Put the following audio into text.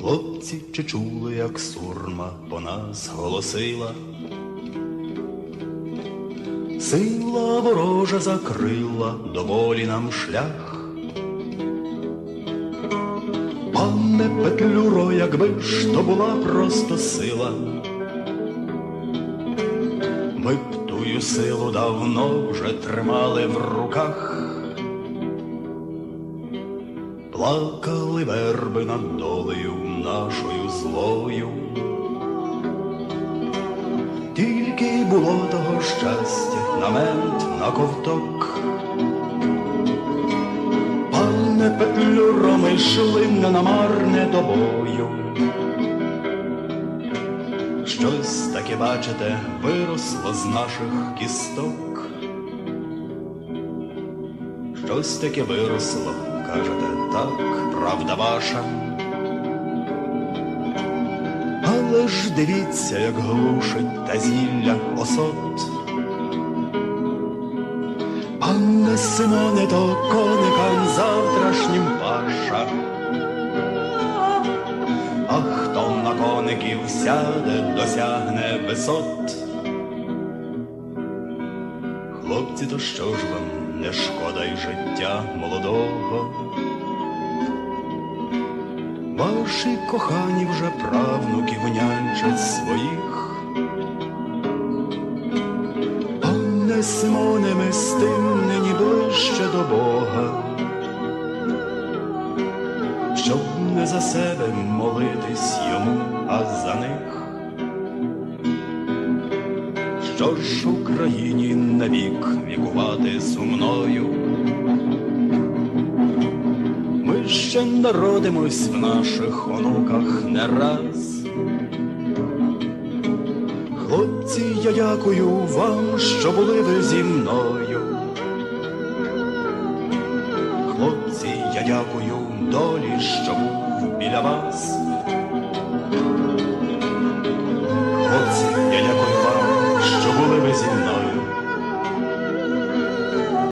Хлопці, чи чули, як сурма по нас голосила? Сила ворожа закрила доволі нам шлях. Пане Петлюро, якби ж то була просто сила, ми б тую силу давно вже тримали в руках. Плакали верби над долею нашою злою. Тільки було того щастя на мент, на ковток. Пане Петлюро, ми йшли не на марне до бою. Щось таке, бачите, виросло з наших кісток. Щось таке виросло, кажете, так, правда ваша. Але ж дивіться, як глушить та зілля осот. Пане Симоне, то коникам завтрашнім паша. А хто на коників сяде, досягне висот. Хлопці, то що ж вам не шкода й життя молодого? Ваші кохані вже правнуків нянчать своїх. Пане Симоне, ми з тим нині ближче до Бога. Щоб не за себе молитись йому, а за них. Що ж Україні навік вікувати сумною? Ми ще народимось в наших онуках не раз. Хлопці, я дякую вам, що були ви зі мною. Хлопці, я дякую долі, що був біля вас.